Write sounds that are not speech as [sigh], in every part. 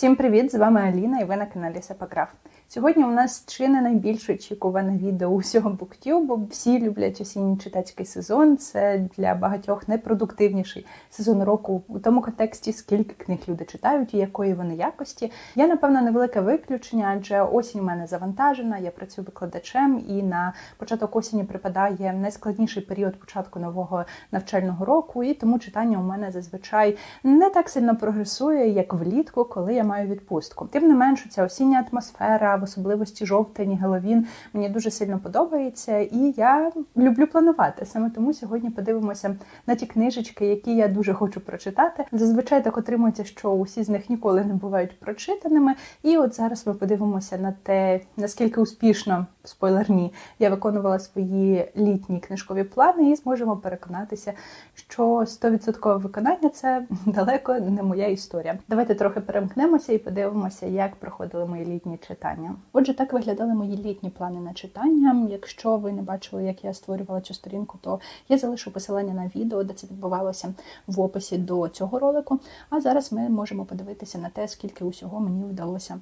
Всім привіт! З вами Аліна і ви на каналі Сапаграф. Сьогодні у нас чи не найбільш очікуване відео усього буктюбу. Всі люблять осінній читацький сезон. Це для багатьох найпродуктивніший сезон року у тому контексті, скільки книг люди читають і якої вони якості. Я, напевно, невелике виключення, адже осінь у мене завантажена. Я працюю викладачем, і на початок осені припадає найскладніший період початку нового навчального року, і тому читання у мене зазвичай не так сильно прогресує, як влітку, коли я маю відпустку. Тим не менше, ця осіння атмосфера, в особливості жовтень, Геловін, мені дуже сильно подобається, і я люблю планувати. Саме тому сьогодні подивимося на ті книжечки, які я дуже хочу прочитати. Зазвичай так отримується, що усі з них ніколи не бувають прочитаними. І от зараз ми подивимося на те, наскільки успішно спойлерні я виконувала свої літні книжкові плани, і зможемо переконатися, що 100% виконання це далеко не моя історія. Давайте трохи перемкнемося і подивимося, як проходили мої літні читання. Отже, так виглядали мої літні плани на читання. Якщо ви не бачили, як я створювала цю сторінку, то я залишу посилання на відео, де це відбувалося в описі до цього ролику. А зараз ми можемо подивитися на те, скільки усього мені вдалося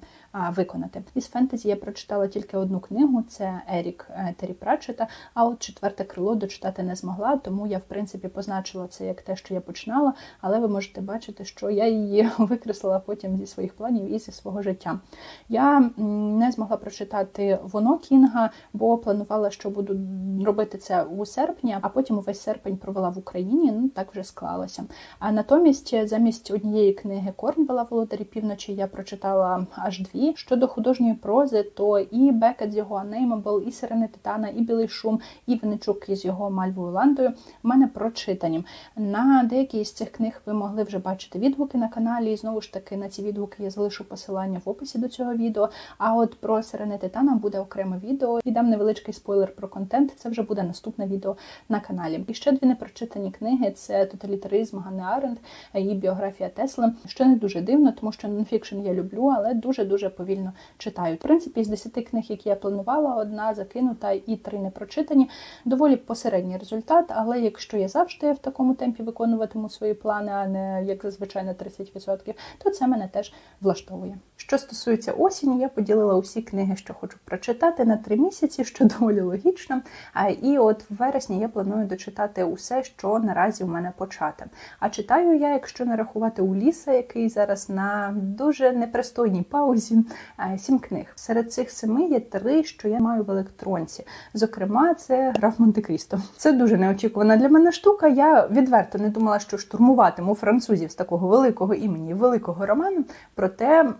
виконати. Із фентезі я прочитала тільки одну книгу: це Ерік е, Террі Пратчета, А от четверте крило дочитати не змогла, тому я в принципі позначила це як те, що я починала, але ви можете бачити, що я її [laughs] викреслила потім зі своїх планів і зі свого життя. Я не змогла прочитати воно Кінга, бо планувала, що буду робити це у серпні, а потім увесь серпень провела в Україні. Ну так вже склалося. А натомість, замість однієї книги Корнвела Володарі півночі, я прочитала аж дві. Щодо художньої прози, то і Бекет з його Unnameable, і Сирени Титана, і Білий Шум, і Венечук із його Мальвою Ландою в мене прочитані. На деякі з цих книг ви могли вже бачити відгуки на каналі. І знову ж таки на ці відгуки я залишу посилання в описі до цього відео. А от про Сирени Титана буде окреме відео. І дам невеличкий спойлер про контент. Це вже буде наступне відео на каналі. І ще дві непрочитані книги: це Тоталітаризм Ганни Аренд і біографія Тесли. Що не дуже дивно, тому що нонфікшн я люблю, але дуже дуже повільно читаю. В принципі, з 10 книг, які я планувала, одна закинута і три не прочитані. Доволі посередній результат. Але якщо я завжди в такому темпі виконуватиму свої плани, а не як зазвичай на 30%, то це мене теж влаштовує. Що стосується осені, я поділила усі книги, що хочу прочитати на три місяці, що доволі логічно. І от в вересні я планую дочитати усе, що наразі у мене почати. А читаю я, якщо не рахувати Уліса, який зараз на дуже непристойній паузі, сім книг. Серед цих семи є три, що я маю в електронці. Зокрема, це граф Монте-Крісто. Це дуже неочікувана для мене штука. Я відверто не думала, що штурмуватиму французів з такого великого імені, великого роману. Проте.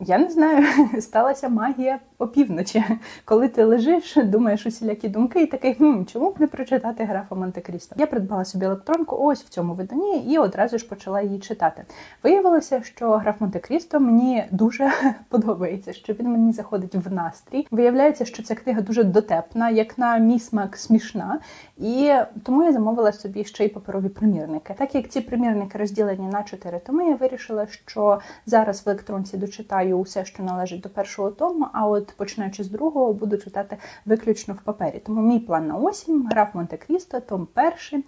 Я не знаю, [laughs] сталася магія опівночі, коли ти лежиш, думаєш усілякі думки, і такий хм, чому б не прочитати графа Монте-Крісто? Я придбала собі електронку ось в цьому виданні і одразу ж почала її читати. Виявилося, що граф Монте-Крісто мені дуже [laughs] подобається, що він мені заходить в настрій. Виявляється, що ця книга дуже дотепна, як на мій смак смішна, і тому я замовила собі ще й паперові примірники. Так як ці примірники розділені на чотири томи, я вирішила, що зараз в електронці дочитаю усе, що належить до першого тому. А от починаючи з другого, буду читати виключно в папері. Тому мій план на осінь граф Монте-Крісто, том перший.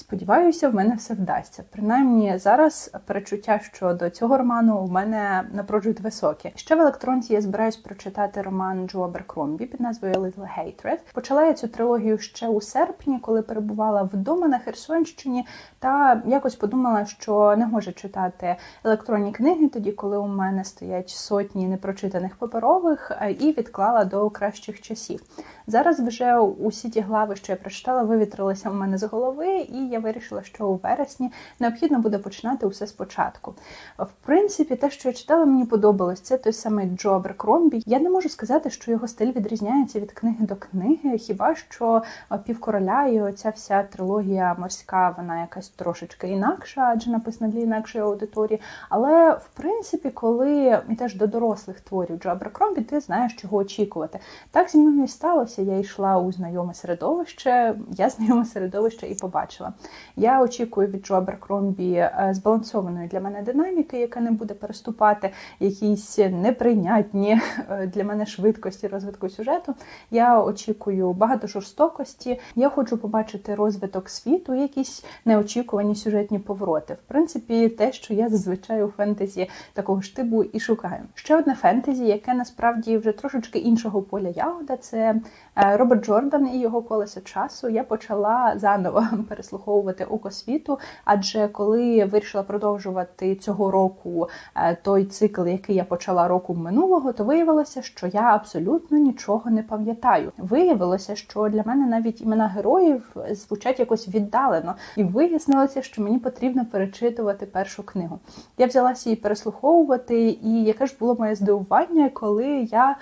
Сподіваюся, в мене все вдасться. Принаймні зараз перечуття щодо цього роману у мене напрочуд високі. Ще в електронці я збираюсь прочитати роман Джо Беркромбі під назвою Little Hatred. Почала я цю трилогію ще у серпні, коли перебувала вдома на Херсонщині, та якось подумала, що не можу читати електронні книги, тоді коли у мене стоять сотні непрочитаних паперових, і відклала до кращих часів. Зараз вже усі ті глави, що я прочитала, вивітрилися у мене з голови, і я вирішила, що у вересні необхідно буде починати усе спочатку. В принципі, те, що я читала, мені подобалось. Це той самий Джо Аберкромбі. Я не можу сказати, що його стиль відрізняється від книги до книги. Хіба що півкороля і оця вся трилогія морська, вона якась трошечки інакша, адже написана для інакшої аудиторії. Але в принципі, коли йдеш до дорослих творів Джо Аберкромбі, ти знаєш, чого очікувати. Так зі мною і сталося. Я йшла у знайоме середовище, я знайоме середовище і побачила. Я очікую від Джо Аберкромбі збалансованої для мене динаміки, яка не буде переступати якісь неприйнятні е, для мене швидкості розвитку сюжету. Я очікую багато жорстокості. Я хочу побачити розвиток світу, якісь неочікувані сюжетні повороти. В принципі, те, що я зазвичай у фентезі такого ж типу і шукаю. Ще одне фентезі, яке насправді вже трошечки іншого поля ягода. Це Роберт Джордан і його колесо часу. Я почала заново [laughs] переслуховувати око світу, адже коли вирішила продовжувати цього року е, той цикл, який я почала року минулого, то виявилося, що я абсолютно нічого не пам'ятаю. Виявилося, що для мене навіть імена героїв звучать якось віддалено, і вияснилося, що мені потрібно перечитувати першу книгу. Я взялася її переслуховувати, і яке ж було моє здивування, коли я.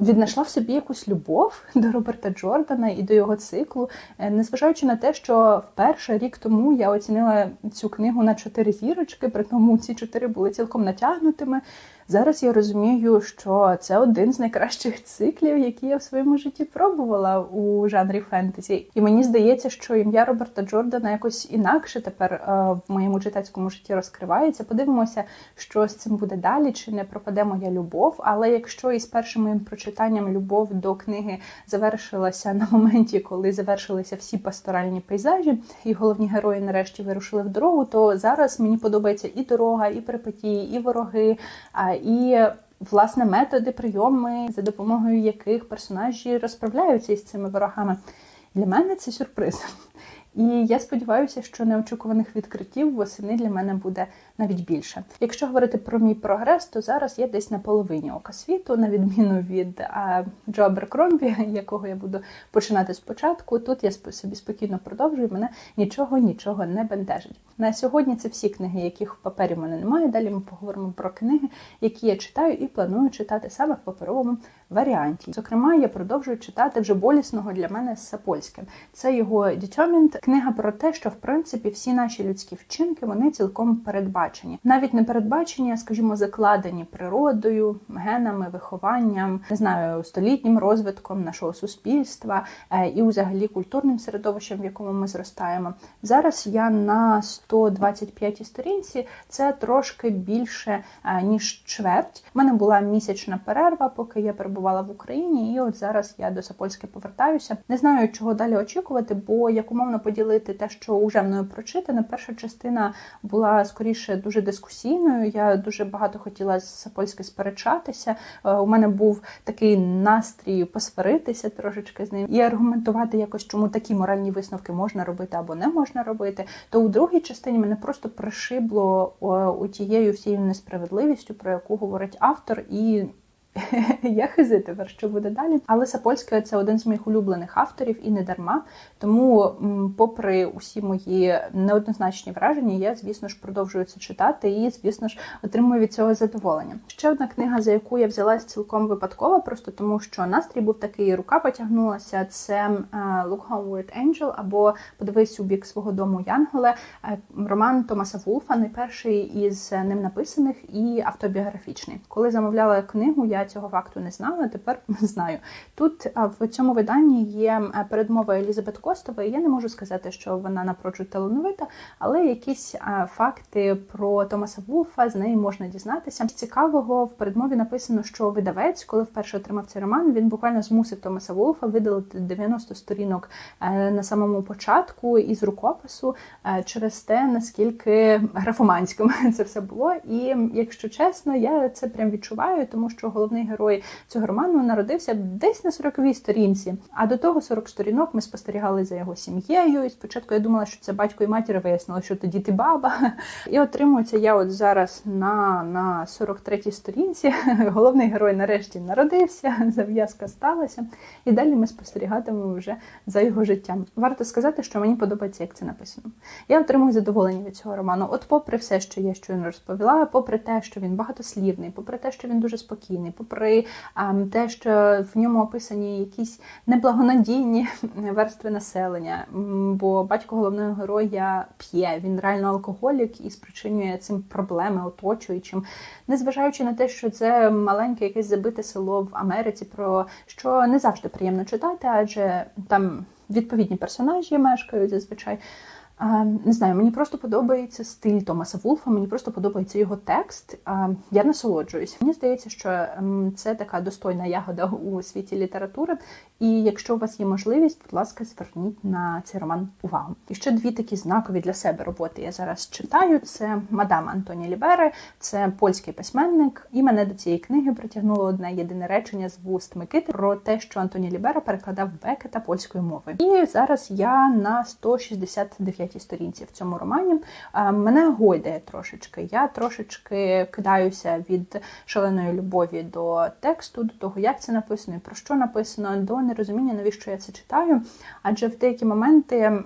Віднайшла в собі якусь любов [laughs] до Роберта Джордана і до його циклу, е, незважаючи на те, що вперше рік тому я оцінила цю книгу на чотири зірочки, при тому ці чотири були цілком натягнутими. Зараз я розумію, що це один з найкращих циклів, які я в своєму житті пробувала у жанрі фентезі. І мені здається, що ім'я Роберта Джордана якось інакше тепер е, в моєму читацькому житті розкривається. Подивимося, що з цим буде далі, чи не пропаде моя любов. Але якщо із першим моїм прочитанням любов до книги завершилася на моменті, коли завершилися всі пасторальні пейзажі, і головні герої нарешті вирушили в дорогу, то зараз мені подобається і дорога, і припетії, і вороги і власне методи, прийоми, за допомогою яких персонажі розправляються із цими ворогами. Для мене це сюрприз. І я сподіваюся, що неочікуваних відкриттів восени для мене буде навіть більше. Якщо говорити про мій прогрес, то зараз я десь на половині ока світу, на відміну від а, Джо Аберкромбі, [laughs] якого я буду починати спочатку. Тут я собі спокійно продовжую, мене нічого нічого не бентежить. На сьогодні це всі книги, яких в папері в мене немає. Далі ми поговоримо про книги, які я читаю і планую читати саме в паперовому варіанті. Зокрема, я продовжую читати вже болісного для мене Сапольським. Це його Determined, книга про те, що в принципі всі наші людські вчинки вони цілком передбачені, навіть не передбачені, а скажімо, закладені природою, генами, вихованням, не знаю, столітнім розвитком нашого суспільства е, і, взагалі, культурним середовищем, в якому ми зростаємо. Зараз я на 125 сторінці. Це трошки більше е, ніж чверть. У мене була місячна перерва, поки я перебувала в Україні, і от зараз я до Сапольськи повертаюся. Не знаю, чого далі очікувати, бо як умовно поділити те, що уже мною прочитано. Перша частина була скоріше дуже дискусійною. Я дуже багато хотіла з Сапольським сперечатися. Е, у мене був такий настрій посваритися трошечки з ним і аргументувати якось, чому такі моральні висновки можна робити або не можна робити. То у другій частині мене просто пришибло у тією всією несправедливістю, про яку говорить автор, і [laughs] Я хизи тепер, що буде далі. Але Сапольська це один з моїх улюблених авторів і не дарма. Тому, попри усі мої неоднозначні враження, я, звісно ж, продовжую це читати і, звісно ж, отримую від цього задоволення. Ще одна книга, за яку я взялась цілком випадково, просто тому що настрій був такий, рука потягнулася. Це е, Look Homeward Angel або Подивись у бік свого дому Янголе, е, роман Томаса Вулфа, найперший із ним написаних і автобіографічний. Коли замовляла книгу, я цього факту не знала, тепер [laughs] знаю. Тут в цьому виданні є передмова Елізабет Костової. Я не можу сказати, що вона напрочуд талановита, але якісь факти про Томаса Вулфа з неї можна дізнатися. З цікавого в передмові написано, що видавець, коли вперше отримав цей роман, він буквально змусив Томаса Вулфа видалити 90 сторінок е, на самому початку із рукопису е, через те, наскільки графоманським [laughs] це все було. І якщо чесно, я це прям відчуваю, тому що головне головний герой цього роману народився десь на 40-й сторінці. А до того 40 сторінок ми спостерігали за його сім'єю. І спочатку я думала, що це батько і матір вияснили, що тоді ти баба. І отримується я от зараз на на 43-й сторінці. [laughs] Головний герой нарешті народився, [laughs] зав'язка сталася, і далі ми спостерігатимемо вже за його життям. Варто сказати, що мені подобається, як це написано. Я отримую задоволення від цього роману. От, попри все, що я щойно розповіла, попри те, що він багатослівний, попри те, що він дуже спокійний попри те, що в ньому описані якісь неблагонадійні [laughs] верстви населення. Бо батько головного героя п'є, він реально алкоголік і спричинює цим проблеми оточуючим, незважаючи на те, що це маленьке якесь забите село в Америці, про що не завжди приємно читати, адже там відповідні персонажі мешкають зазвичай. Не знаю, мені просто подобається стиль Томаса Вулфа, мені просто подобається його текст. Я насолоджуюсь. Мені здається, що ем, це така достойна ягода у світі літератури. І якщо у вас є можливість, будь ласка, зверніть на цей роман увагу. І ще дві такі знакові для себе роботи я зараз читаю: це мадам Антоні Лібери, це польський письменник. І мене до цієї книги притягнуло одне єдине речення з вуст Микити про те, що Антоні Лібера перекладав Бекета польською мовою. І зараз я на 169 сторінці в цьому романі. Мене гойдає трошечки. Я трошечки кидаюся від шаленої любові до тексту, до того, як це написано і про що написано, до нерозуміння, навіщо я це читаю. Адже в деякі моменти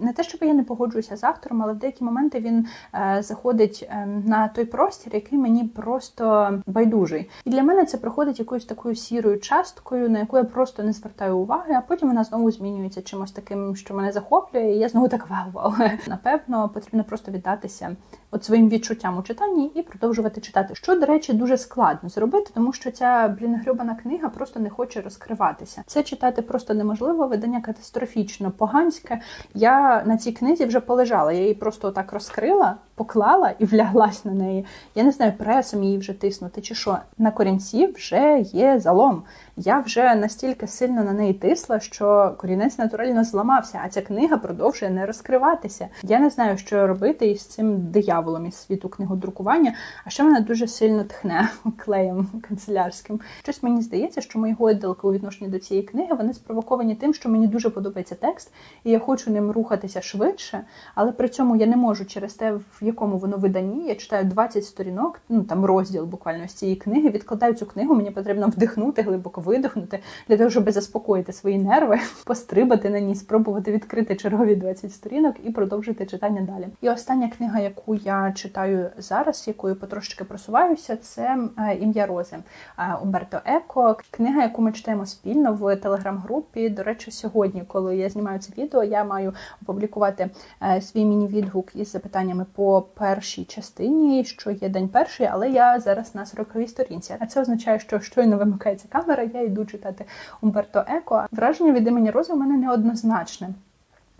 не те, щоб я не погоджуюся з автором, але в деякі моменти він е, заходить е, на той простір, який мені просто байдужий. І для мене це проходить якоюсь такою сірою часткою, на яку я просто не звертаю уваги, а потім вона знову змінюється чимось таким, що мене захоплює, і я знову так вау-вау. Напевно, потрібно просто віддатися от своїм відчуттям у читанні і продовжувати читати. Що, до речі, дуже складно зробити, тому що ця блін грюбана книга просто не хоче розкриватися. Це читати просто неможливо. Видання катастрофічно поганське. Я на цій книзі вже полежала. Я її просто так розкрила, поклала і вляглась на неї. Я не знаю, пресом її вже тиснути чи що. На корінці вже є залом. Я вже настільки сильно на неї тисла, що корінець натурально зламався, а ця книга продовжує не розкриватися. Я не знаю, що робити із цим дияволом із світу книгодрукування, а ще мене дуже сильно тхне [laughs] клеєм канцелярським. Щось мені здається, що мої гойдалки у відношенні до цієї книги вони спровоковані тим, що мені дуже подобається текст, і я хочу ним рухатися швидше, але при цьому я не можу через те, в якому воно виданні. Я читаю 20 сторінок, ну там розділ буквально з цієї книги. Відкладаю цю книгу, мені потрібно вдихнути глибоко видихнути для того, щоб заспокоїти свої нерви, [laughs] пострибати на ній, спробувати відкрити чергові 20 сторінок і продовжити читання далі. І остання книга, яку я читаю зараз, якою потрошки просуваюся, це е, ім'я Рози е, Умберто Еко. Книга, яку ми читаємо спільно в телеграм-групі. До речі, сьогодні, коли я знімаю це відео, я маю опублікувати е, свій міні-відгук із запитаннями по першій частині, що є день перший, але я зараз на 40-й сторінці. А це означає, що щойно вимикається камера я йду читати Умберто Еко. Враження від імені Рози у мене неоднозначне.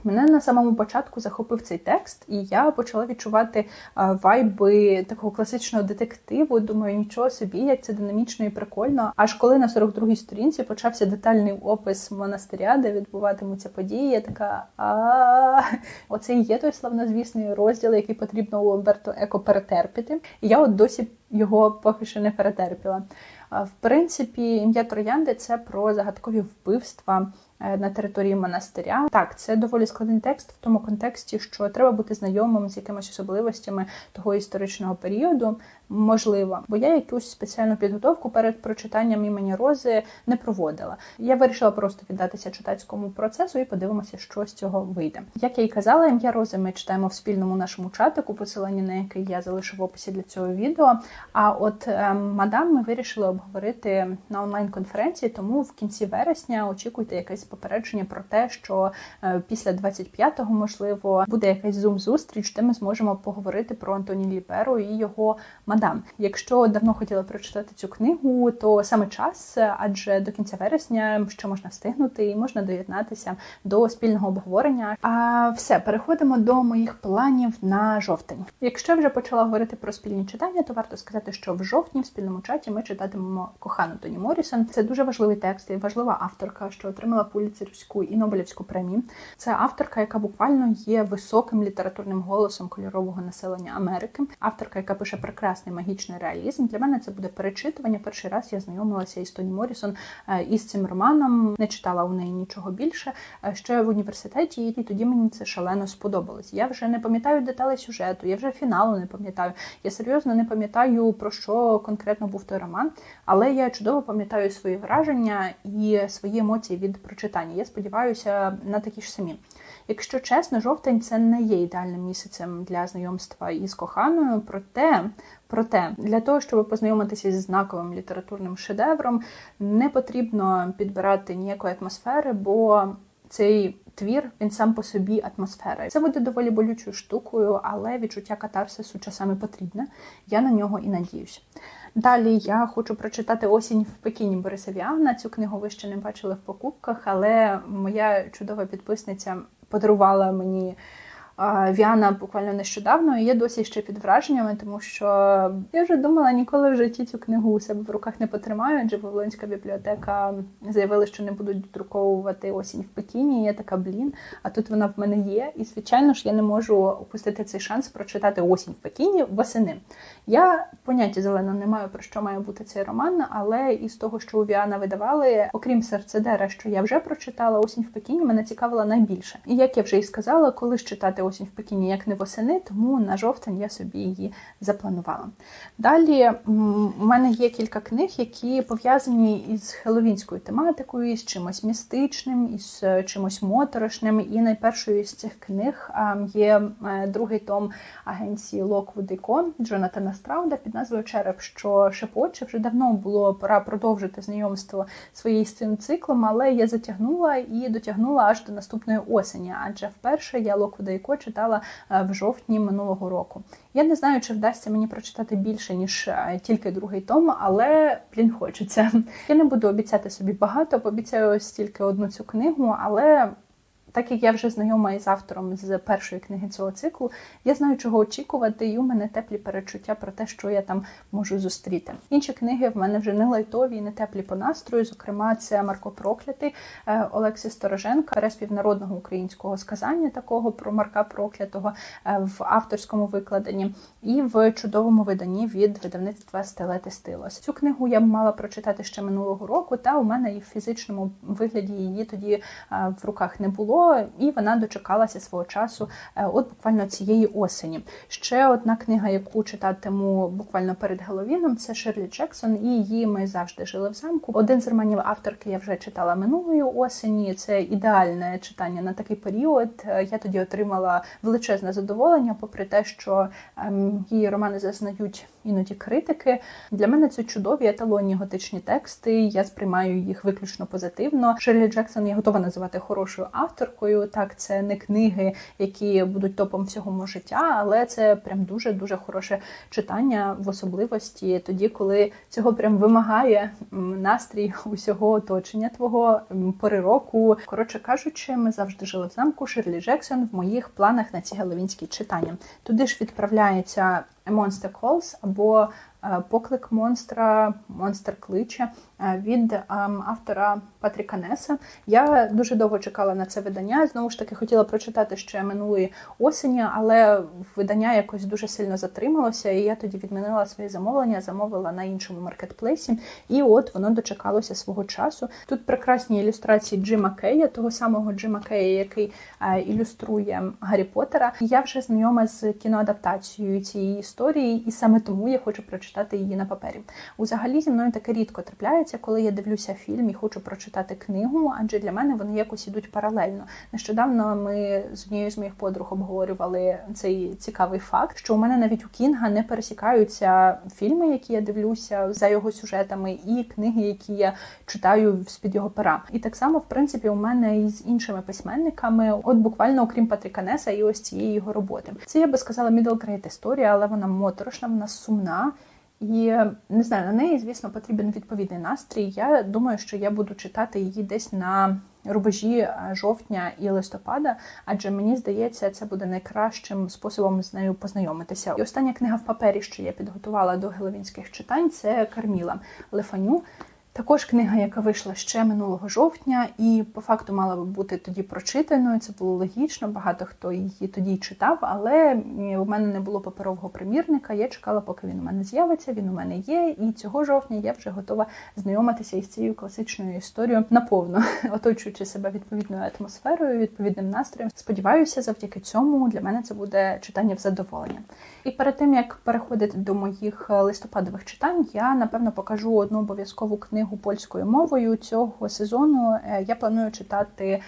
Мене на самому початку захопив цей текст, і я почала відчувати вайби такого класичного детективу. Думаю, нічого собі, як це динамічно і прикольно. Аж коли на 42-й сторінці почався детальний опис монастиря, де відбуватимуться події, я така а оце є той славнозвісний розділ, який потрібно у Альберто Еко перетерпіти. І я от досі його поки що не перетерпіла. В принципі, ім'я Троянди це про загадкові вбивства Е, на території монастиря. Так, це доволі складний текст в тому контексті, що треба бути знайомим з якимись особливостями того історичного періоду. Можливо, бо я якусь спеціальну підготовку перед прочитанням імені Рози не проводила. Я вирішила просто віддатися читацькому процесу і подивимося, що з цього вийде. Як я й казала, ім'я Рози ми читаємо в спільному нашому чатику, посилання на який я залишу в описі для цього відео. А от е, мадам ми вирішили обговорити на онлайн-конференції, тому в кінці вересня очікуйте якесь попередження про те, що е, після 25-го, можливо, буде якась зум-зустріч, де ми зможемо поговорити про Антоні Ліперу і його мадам. Якщо давно хотіли прочитати цю книгу, то саме час, адже до кінця вересня ще можна встигнути і можна доєднатися до спільного обговорення. А все, переходимо до моїх планів на жовтень. Якщо вже почала говорити про спільні читання, то варто сказати, що в жовтні в спільному чаті ми читатимемо кохану Тоні Морісон. Це дуже важливий текст і важлива авторка, що отримала Пуліцерівську і Нобелівську премію. Це авторка, яка буквально є високим літературним голосом кольорового населення Америки. Авторка, яка пише прекрасний магічний реалізм. Для мене це буде перечитування. Перший раз я знайомилася із Тоні Морісон е, із цим романом. Не читала у неї нічого більше. Е, ще в університеті, і тоді мені це шалено сподобалось. Я вже не пам'ятаю деталей сюжету, я вже фіналу не пам'ятаю. Я серйозно не пам'ятаю про що конкретно був той роман, але я чудово пам'ятаю свої враження і свої емоції від прочитання. Я сподіваюся на такі ж самі. Якщо чесно, жовтень це не є ідеальним місяцем для знайомства із коханою, проте. Проте для того, щоб познайомитися зі знаковим літературним шедевром, не потрібно підбирати ніякої атмосфери, бо цей твір він сам по собі атмосфера. Це буде доволі болючою штукою, але відчуття катарсису часами потрібне. Я на нього і надіюсь. Далі я хочу прочитати осінь в Пекіні Бориса Віагна. Цю книгу ви ще не бачили в покупках, але моя чудова підписниця подарувала мені Віана буквально нещодавно, і я досі ще під враженнями, тому що я вже думала, ніколи в житті цю книгу у себе в руках не потримаю, адже Вавилонська бібліотека заявила, що не будуть друковувати осінь в Пекіні. І я така блін. А тут вона в мене є. І звичайно ж я не можу опустити цей шанс прочитати осінь в Пекіні восени. Я поняття зелено не маю про що має бути цей роман, але із того, що у Віана видавали, окрім серцедера, що я вже прочитала осінь в Пекіні, мене цікавила найбільше. І як я вже і сказала, коли ж читати осінь в Пекіні як не восени, тому на жовтень я собі її запланувала. Далі у мене є кілька книг, які пов'язані із хеловінською тематикою, із чимось містичним, із е, чимось моторошним. І найпершою з цих книг є е, другий том агенції Lockwood Co. Джонатана Страуда під назвою Череп, що шепоче вже давно було пора продовжити знайомство своєю з цим циклом, але я затягнула і дотягнула аж до наступної осені. Адже вперше я Lockwood Co читала е, в жовтні минулого року. Я не знаю, чи вдасться мені прочитати більше ніж е, тільки другий том, але блін, хочеться. Я не буду обіцяти собі багато, пообіцяю ось тільки одну цю книгу, але так як я вже знайома із автором з першої книги цього циклу, я знаю, чого очікувати, і у мене теплі перечуття про те, що я там можу зустріти. Інші книги в мене вже не лайтові, не теплі по настрою. Зокрема, це Марко Проклятий е, Олексій Стороженка, переспів народного українського сказання такого про Марка Проклятого е, в авторському викладенні і в чудовому виданні від видавництва Стелети Стилос. Цю книгу я мала прочитати ще минулого року, та у мене і в фізичному вигляді її тоді е, в руках не було і вона дочекалася свого часу, е, от буквально цієї осені. Ще одна книга, яку читатиму буквально перед Геловіном, це Шерлі Джексон, і її ми завжди жили в замку. Один з романів авторки я вже читала минулої осені. Це ідеальне читання на такий період. Е, я тоді отримала величезне задоволення, попри те, що ем, її романи зазнають іноді критики. Для мене це чудові еталонні готичні тексти. Я сприймаю їх виключно позитивно. Шерлі Джексон я готова називати хорошою авторкою. Так, це не книги, які будуть топом всього мого життя, але це прям дуже дуже хороше читання в особливості тоді, коли цього прям вимагає настрій усього оточення твого пори року. Коротше кажучи, ми завжди жили в замку. Шерлі Джексон в моїх планах на ці геловінські читання. Туди ж відправляється Monster Calls або Е, поклик монстра, монстр кличе від ем, автора Патріка Неса. Я дуже довго чекала на це видання. Знову ж таки, хотіла прочитати ще минулої осені, але видання якось дуже сильно затрималося, і я тоді відмінила своє замовлення, замовила на іншому маркетплейсі, і от воно дочекалося свого часу. Тут прекрасні ілюстрації Джима Кея, того самого Джима Кея, який е, ілюструє Гаррі Поттера. Я вже знайома з кіноадаптацією цієї історії, і саме тому я хочу прочитати її на папері. Узагалі зі мною таке рідко трапляється, коли я дивлюся фільм і хочу прочитати книгу, адже для мене вони якось ідуть паралельно. Нещодавно ми з однією з моїх подруг обговорювали цей цікавий факт, що у мене навіть у Кінга не пересікаються фільми, які я дивлюся за його сюжетами, і книги, які я читаю з під його пера. І так само, в принципі, у мене і з іншими письменниками, от буквально окрім Патріка Неса і ось цієї його роботи. Це я би сказала middle grade історія, але вона моторошна, вона сумна. І не знаю, на неї, звісно, потрібен відповідний настрій. Я думаю, що я буду читати її десь на рубежі е, жовтня і листопада, адже мені здається, це буде найкращим способом з нею познайомитися. І остання книга в папері, що я підготувала до геловінських читань, це Карміла Лефаню. Також книга, яка вийшла ще минулого жовтня, і по факту мала би бути тоді прочитаною. Це було логічно, багато хто її тоді читав, але у мене не було паперового примірника. Я чекала, поки він у мене з'явиться. Він у мене є, і цього жовтня я вже готова знайомитися із цією класичною історією наповно, [laughs] оточуючи себе відповідною атмосферою, відповідним настроєм. Сподіваюся, завдяки цьому для мене це буде читання в задоволення. І перед тим як переходити до моїх листопадових читань, я напевно покажу одну обов'язкову книгу книгу польською мовою цього сезону е, я планую читати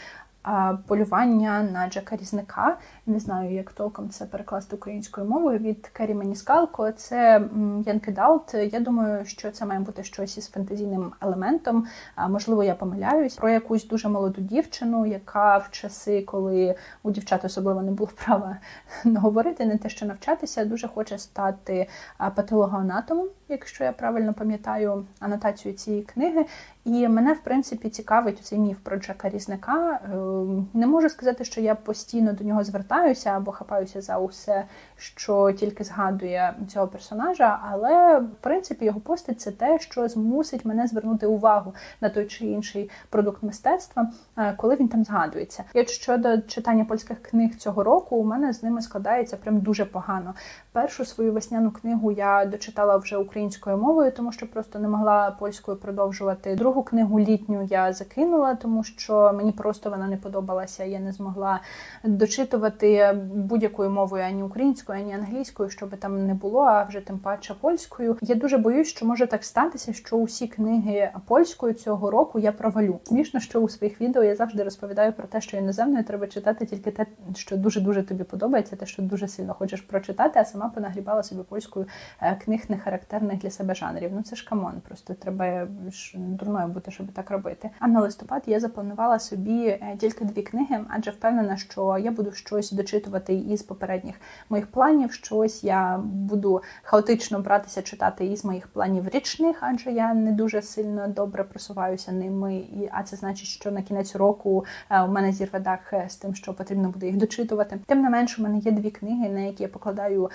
полювання на Джека Різника. Не знаю, як толком це перекласти українською мовою від Кері Маніскалко. Це Янки Далт. Я думаю, що це має бути щось із фантазійним елементом. Можливо, я помиляюсь про якусь дуже молоду дівчину, яка в часи, коли у дівчат особливо не було права [laughs] говорити, не те, що навчатися, дуже хоче стати патологоанатомом. Якщо я правильно пам'ятаю анотацію цієї книги. І мене, в принципі, цікавить цей міф про Джека Різника. Ем, не можу сказати, що я постійно до нього звертаюся або хапаюся за усе, що тільки згадує цього персонажа, але в принципі його постать це те, що змусить мене звернути увагу на той чи інший продукт мистецтва, е, коли він там згадується. І щодо читання польських книг цього року, у мене з ними складається прям дуже погано. Першу свою весняну книгу я дочитала вже українською мовою, тому що просто не могла польською продовжувати. Другу книгу літню я закинула, тому що мені просто вона не подобалася. Я не змогла дочитувати будь-якою мовою ані українською, ані англійською, щоб там не було, а вже тим паче польською. Я дуже боюсь, що може так статися, що усі книги польською цього року я провалю. Смішно, що у своїх відео я завжди розповідаю про те, що іноземною треба читати тільки те, що дуже дуже тобі подобається, те, що дуже сильно хочеш прочитати, а сама понагрібала собі польською е, книг не характерних для себе жанрів. Ну це ж камон, просто треба ж дурною бути, щоб так робити. А на листопад я запланувала собі е, тільки дві книги, адже впевнена, що я буду щось дочитувати із попередніх моїх планів. Щось я буду хаотично братися читати із моїх планів річних, адже я не дуже сильно добре просуваюся ними. І а це значить, що на кінець року е, у мене зірве дах е, з тим, що потрібно буде їх дочитувати. Тим не менш, у мене є дві книги, на які я покладаю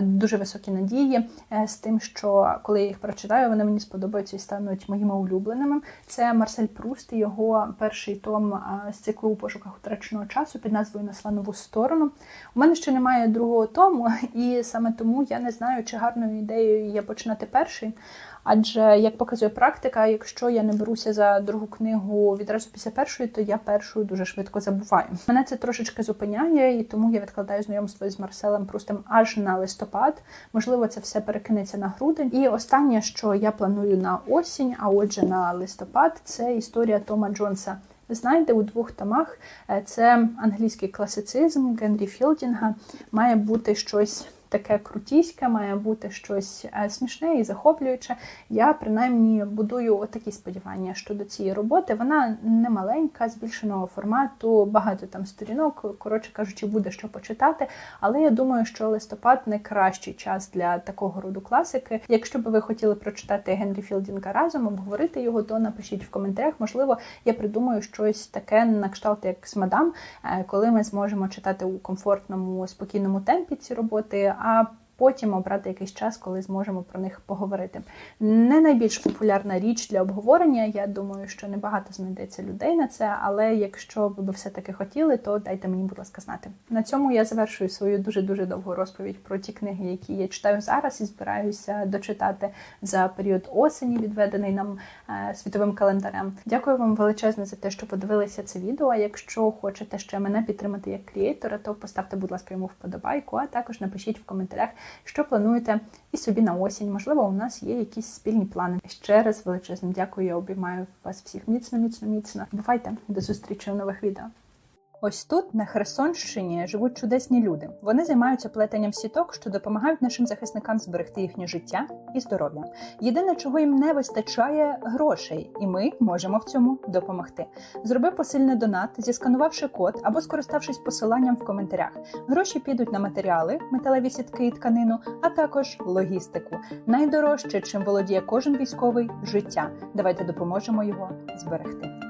дуже високі надії, з тим, що коли я їх прочитаю, вони мені сподобаються і стануть моїми улюбленими. Це Марсель Пруст, його перший том з циклу у пошуках втраченого часу під назвою Насла нову сторону. У мене ще немає другого тому, [laughs] і саме тому я не знаю, чи гарною ідеєю є починати перший. Адже, як показує практика, якщо я не беруся за другу книгу відразу після першої, то я першою дуже швидко забуваю. Мене це трошечки зупиняє, і тому я відкладаю знайомство з Марселем Прустом аж на листопад. Можливо, це все перекинеться на грудень. І останнє, що я планую на осінь, а отже, на листопад, це історія Тома Джонса. Ви у двох томах е, це англійський класицизм Генрі Філдінга, має бути щось таке крутіське, має бути щось е, смішне і захоплююче. Я принаймні будую такі сподівання щодо цієї роботи. Вона не маленька, збільшеного формату, багато там сторінок, коротше кажучи, буде що почитати. Але я думаю, що листопад не кращий час для такого роду класики. Якщо би ви хотіли прочитати Генрі Філдінга разом, обговорити його, то напишіть в коментарях. Можливо, я придумаю щось таке на кшталт, як з мадам, е, коли ми зможемо читати у комфортному, спокійному темпі ці роботи а потім обрати якийсь час, коли зможемо про них поговорити. Не найбільш популярна річ для обговорення. Я думаю, що небагато знайдеться людей на це, але якщо ви би все-таки хотіли, то дайте мені, будь ласка, знати. На цьому я завершую свою дуже дуже довгу розповідь про ті книги, які я читаю зараз і збираюся дочитати за період осені, відведений нам е, світовим календарем. Дякую вам величезне за те, що подивилися це відео. А якщо хочете ще мене підтримати як крієйтора, то поставте, будь ласка, йому вподобайку, а також напишіть в коментарях, що плануєте і собі на осінь. Можливо, у нас є якісь спільні плани. Ще раз величезним дякую. Я обіймаю вас всіх міцно, міцно, міцно. Бувайте до зустрічі в нових відео. Ось тут, на Херсонщині, живуть чудесні люди. Вони займаються плетенням сіток, що допомагають нашим захисникам зберегти їхнє життя і здоров'я. Єдине, чого їм не вистачає грошей, і ми можемо в цьому допомогти. Зроби посильний донат, зісканувавши код або скориставшись посиланням в коментарях. Гроші підуть на матеріали, металеві сітки і тканину, а також логістику. Найдорожче, чим володіє кожен військовий життя. Давайте допоможемо його зберегти.